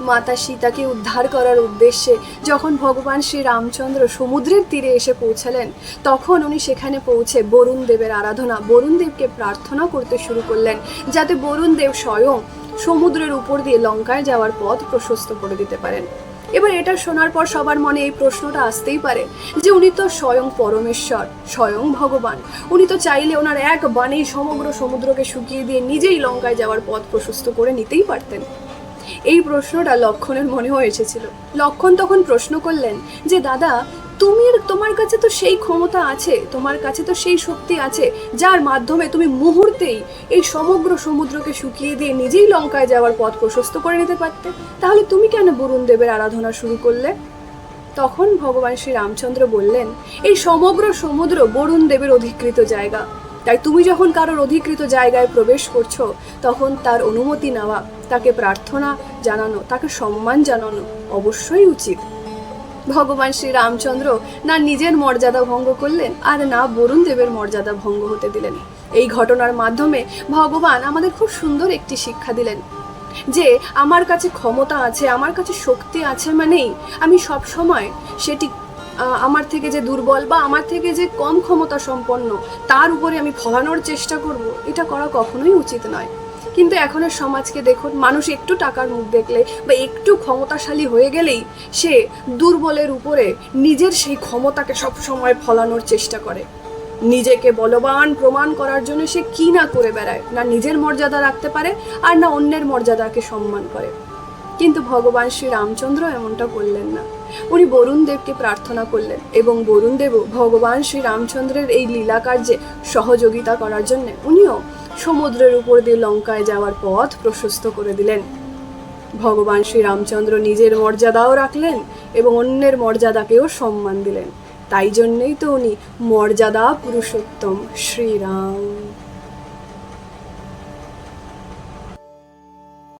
মাতা সীতাকে উদ্ধার করার উদ্দেশ্যে যখন ভগবান শ্রী রামচন্দ্র সমুদ্রের তীরে এসে পৌঁছালেন, তখন উনি সেখানে পৌঁছে বরুণ দেবের আরাধনা, বরুণ দেবকে প্রার্থনা করতে শুরু করলেন, যাতে বরুণ দেব স্বয়ং সমুদ্রের উপর দিয়ে লঙ্কায় যাওয়ার পথ প্রশস্ত করে দিতে পারেন। এবার এটা শোনার পর সবার মনে এই প্রশ্নটা আসতেই পারে যে উনি তো স্বয়ং পরমেশ্বর, স্বয়ং ভগবান। উনি তো চাইলে ওনার এক বাণেই সমগ্র সমুদ্রকে শুকিয়ে দিয়ে নিজেই লঙ্কায় যাওয়ার পথ প্রশস্ত করে নিতেই পারতেন। এই প্রশ্নটা লক্ষণের মনেও এসেছিল। লক্ষণ তখন প্রশ্ন করলেন যে, দাদা, তুমি তোমার কাছে তো সেই ক্ষমতা আছে, তোমার কাছে তো সেই শক্তি আছে, যার মাধ্যমে তুমি মুহূর্তেই এই সমগ্র সমুদ্রকে শুকিয়ে দিয়ে নিজেই লঙ্কায় যাওয়ার পথ প্রশস্ত করে নিতে পারতে। তাহলে তুমি কেন বরুণ দেবের আরাধনা শুরু করলে? তখন ভগবান শ্রী রামচন্দ্র বললেন, এই সমগ্র সমুদ্র বরুণ দেবের অধিকৃত জায়গা। তাই তুমি যখন কারোর অধিকৃত জায়গায় প্রবেশ করছ, তখন তার অনুমতি নেওয়া, তাকে প্রার্থনা জানানো, তাকে সম্মান জানানো অবশ্যই উচিত। ভগবান শ্রী রামচন্দ্র না নিজের মর্যাদা ভঙ্গ করলেন, আর না বরুণ দেবের মর্যাদা ভঙ্গ হতে দিলেন। এই ঘটনার মাধ্যমে ভগবান আমাদের খুব সুন্দর একটি শিক্ষা দিলেন যে, আমার কাছে ক্ষমতা আছে, আমার কাছে শক্তি আছে মানেই আমি সব সময় সেটি আমার থেকে যে দুর্বল বা আমার থেকে যে কম ক্ষমতা সম্পন্ন, তার উপরে আমি ফলানোর চেষ্টা করব, এটা করা কখনোই উচিত নয়। কিন্তু এখনের সমাজকে দেখুন, মানুষ একটু টাকার মুখ দেখলে বা একটু ক্ষমতাশালী হয়ে গেলেই সে দুর্বলের উপরে নিজের সেই ক্ষমতাকে সব সময় ফলানোর চেষ্টা করে। নিজেকে বলবান প্রমাণ করার জন্য সে কি না করে বেড়ায়, না নিজের মর্যাদা রাখতে পারে আর না অন্যের মর্যাদাকে সম্মান করে। কিন্তু ভগবান শ্রী রামচন্দ্র এমনটা করলেন না। উনি বরুণ দেবকে প্রার্থনা করলেন এবং বরুণ দেবও ভগবান শ্রী রামচন্দ্রের এই লীলা কার্যে সহযোগিতা করার জন্য উনিও সমুদ্রের উপর দিয়ে লঙ্কায় যাওয়ার পথ প্রশস্ত করে দিলেন। ভগবান শ্রী রামচন্দ্র নিজের মর্যাদাও রাখলেন এবং অন্যের মর্যাদাকেও সম্মান দিলেন। তাই জন্যই তো উনি মর্যাদা পুরুষোত্তম শ্রীরাম